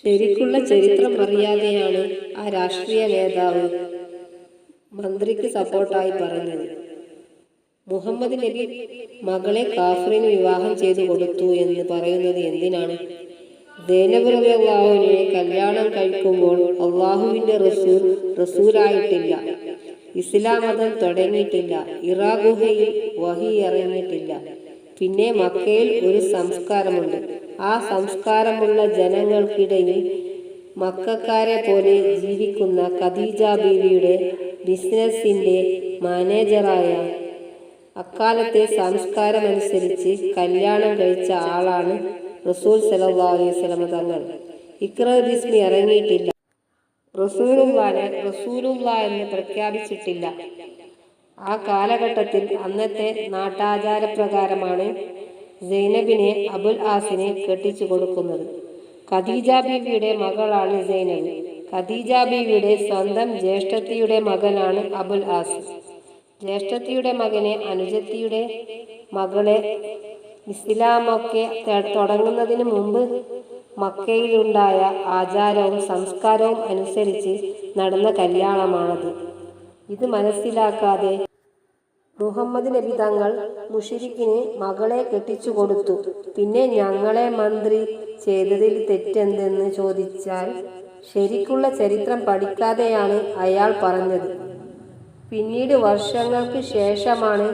ശരിക്കുള്ള ചരിത്രം അറിയാതെയാണ് ആ രാഷ്ട്രീയ നേതാവ് മന്ത്രിക്ക് സപ്പോർട്ടായി പറഞ്ഞത്. മുഹമ്മദ് നബി മകളെ കാഫറിന് വിവാഹം ചെയ്തു കൊടുത്തു എന്ന് പറയുന്നത് എന്തിനാണ്? ദേനബുറിനെ കല്യാണം കഴിക്കുമ്പോൾ അള്ളാഹുവിന്റെ റസൂൽ റസൂലായിട്ടില്ല. ഇസ്ലാം മതം തുടങ്ങിയിട്ടില്ല. ഇറാഗുഹയിൽ വഹി ഇറങ്ങിയിട്ടില്ല. പിന്നെ മക്കയിൽ ഒരു സംസ്കാരമുണ്ട്. ആ സംസ്കാരമുള്ള ജനങ്ങൾക്കിടയിൽ മക്കാരെ പോലെ ജീവിക്കുന്ന ഖദീജ ബീവിയുടെ ബിസിനസിന്റെ മാനേജറായ അക്കാലത്തെ സംസ്കാരമനുസരിച്ച് കല്യാണം കഴിച്ച ആളാണ് റസൂൽ സലല്ലാ അലൈഹി സ്വലമ തങ്ങൾ. ഇക്ര ബിസ്മി ഇറങ്ങിയിട്ടില്ല. റസൂലുള്ളാനെ റസൂലുള്ള എന്ന് പ്രഖ്യാപിച്ചിട്ടില്ല. ആ കാലഘട്ടത്തിൽ അന്നത്തെ നാട്ടാചാരപ്രകാരമാണ് സൈനബിനെ അബുൽ ആസിനെ കെട്ടിച്ചു കൊടുക്കുന്നത്. ഖദീജ ബീവിയുടെ മകളാണ് സൈനബ്. ഖദീജ ബീവിയുടെ സ്വന്തം ജ്യേഷ്ഠത്തിയുടെ മകനാണ് അബുൽ ആസ്. ജ്യേഷ്ഠത്തിയുടെ മകനെ അനുജത്തിയുടെ മകളെ ഇസ്ലാമൊക്കെ തുടങ്ങുന്നതിന് മുമ്പ് മക്കയിലുണ്ടായ ആചാരവും സംസ്കാരവും അനുസരിച്ച് നടന്ന കല്യാണമാണത്. ഇത് മനസ്സിലാക്കാതെ മുഹമ്മദ് നബി തങ്ങൾ മുഷിരിക്കിന് മകളെ കെട്ടിച്ചു കൊടുത്തു. പിന്നെ ഞങ്ങളെ മന്ത്രി ചെയ്തതിൽ തെറ്റെന്തെന്ന് ചോദിച്ചാൽ ശരിക്കുള്ള ചരിത്രം പഠിക്കാതെയാണ് അയാൾ പറഞ്ഞത്. പിന്നീട് വർഷങ്ങൾക്ക് ശേഷമാണ്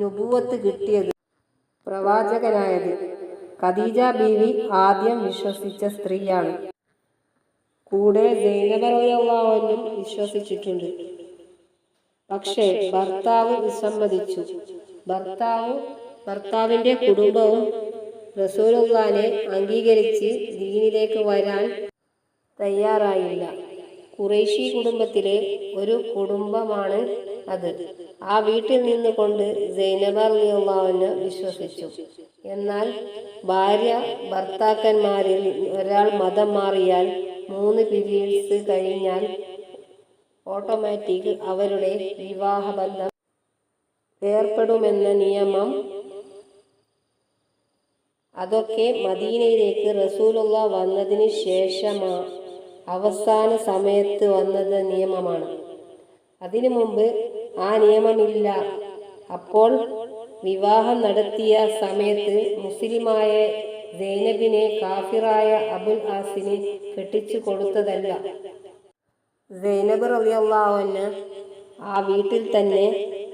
നുബുവത്ത് കിട്ടിയത്. പ്രവാചകനായത് ഖദീജ ബീവി ആദ്യം വിശ്വസിച്ച സ്ത്രീയാണ്. കൂടെ ജൈനബറവനും വിശ്വസിച്ചിട്ടുണ്ട്. പക്ഷേ ഭർത്താവ് വിസമ്മതിച്ചു. ഭർത്താവ് ഭർത്താവിന്റെ കുടുംബവും റസൂലുള്ളാനെ അംഗീകരിച്ച് ദീനിലേക്ക് വരാൻ തയ്യാറായില്ല. കുറേശി കുടുംബത്തിലെ ഒരു കുടുംബമാണ് അത്. ആ വീട്ടിൽ നിന്നുകൊണ്ട് സൈനബറിയുള്ളവന് വിശ്വസിച്ചു. എന്നാൽ ഭാര്യ ഭർത്താക്കന്മാരിൽ ഒരാൾ മതം മാറിയാൽ മൂന്ന് പീരീഡ്സ് കഴിഞ്ഞാൽ ഓട്ടോമാറ്റിക് അവരുടെ വിവാഹബന്ധം ഏർപ്പെടുമെന്ന നിയമം. അതൊക്കെ മദീനയിലേക്ക് റസൂലുള്ള വന്നതിന് ശേഷമാ അവസാന സമയത്ത് വന്നത് നിയമമാണ്. അതിനു മുമ്പ് ആ നിയമമില്ല. അപ്പോൾ വിവാഹം നടത്തിയ സമയത്ത് മുസ്ലിമായ സൈനബിനെ കാഫിറായ അബുൽ ആസിന് കെട്ടിച്ചു കൊടുത്തതല്ല. സൈനബ് റളിയല്ലാഹുവിന് ആ വീട്ടിൽ തന്നെ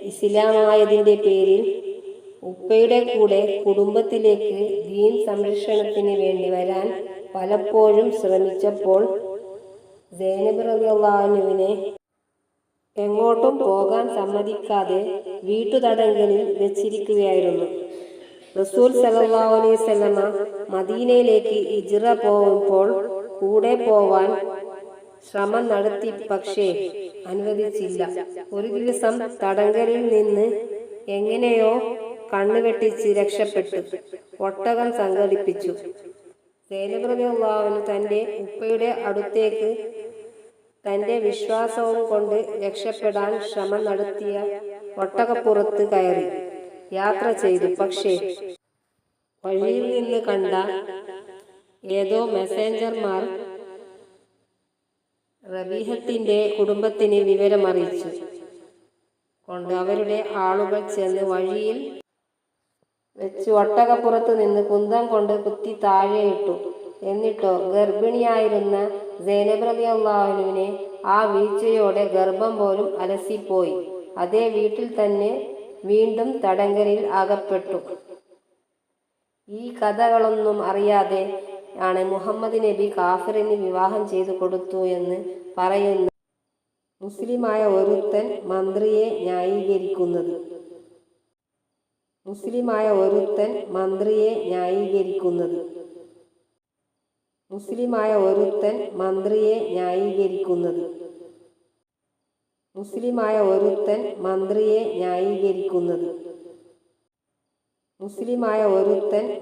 ഇസ്ലാമായതിന്റെ പേരിൽ ഉപ്പയുടെ കൂടെ കുടുംബത്തിലേക്ക് ദീൻ സംരക്ഷണത്തിന് വേണ്ടി വരാൻ പലപ്പോഴും ശ്രമിച്ചപ്പോൾ സൈനബ് റളിയല്ലാഹുവിനെ എങ്ങോട്ടും പോകാൻ സമ്മതിക്കാതെ വീട്ടുതടങ്കലിൽ വെച്ചിരിക്കുകയായിരുന്നു. റസൂൽ സല്ലല്ലാഹു അലൈഹി വസല്ലമ മദീനയിലേക്ക് ഇജിറ പോകുമ്പോൾ കൂടെ പോവാൻ ശ്രമം നടത്തി പക്ഷേ അനുവദിച്ചില്ല. ഒരു ദിവസം തടങ്കലിൽ നിന്ന് എങ്ങനെയോ കണ്ണുവെട്ടിച്ച് രക്ഷപ്പെട്ടു. ഒട്ടകം സംഘടിപ്പിച്ചു. സേനപ്രതിയുള്ളവന് തന്റെ ഉപ്പയുടെ അടുത്തേക്ക് തന്റെ വിശ്വാസവും കൊണ്ട് രക്ഷപ്പെടാൻ ശ്രമം നടത്തിയ ഒട്ടകപ്പുറത്ത് കയറി യാത്ര ചെയ്തു. പക്ഷേ വഴിയിൽ നിന്ന് കണ്ട ഏതോ മെസ്സേഞ്ചർമാർ റബീഹത്തിന്റെ കുടുംബത്തിന് വിവരമറിയിച്ചു. കൊണ്ട് അവരുടെ ആളുകൾ ചെന്ന് വഴിയിൽ വെച്ച് ഒട്ടകപ്പുറത്ത് നിന്ന് കുന്തം കൊണ്ട് കുത്തി താഴെയിട്ടു എന്നിട്ടോ ഗർഭിണിയായിരുന്ന സൈനബ് അള്ളാഹുവിനെ ആ വീഴ്ചയോടെ ഗർഭം പോലും അലസിപ്പോയി. അതേ വീട്ടിൽ തന്നെ വീണ്ടും തടങ്കലിൽ അകപ്പെട്ടു. ഈ കഥകളൊന്നും അറിയാതെ ആണ്. മുഹമ്മദ് നബി കാഫിറിന് വിവാഹം ചെയ്തു കൊടുത്തു എന്ന് പറയുന്ന മുസ്ലിമായ ഒരുത്തൻ മന്ത്രിയെ ന്യായീകരിക്കുന്നത്. മുസ്ലിമായ ഒരുത്തൻ മന്ത്രിയെ ന്യായീകരിക്കുന്നത്. മുസ്ലിമായ ഒരുത്തൻ മന്ത്രിയെ ന്യായീകരിക്കുന്നത്. മുസ്ലിമായ ഒരുത്തൻ മന്ത്രിയെ ന്യായീകരിക്കുന്നത്. മുസ്ലിമായ ഒരുത്തൻ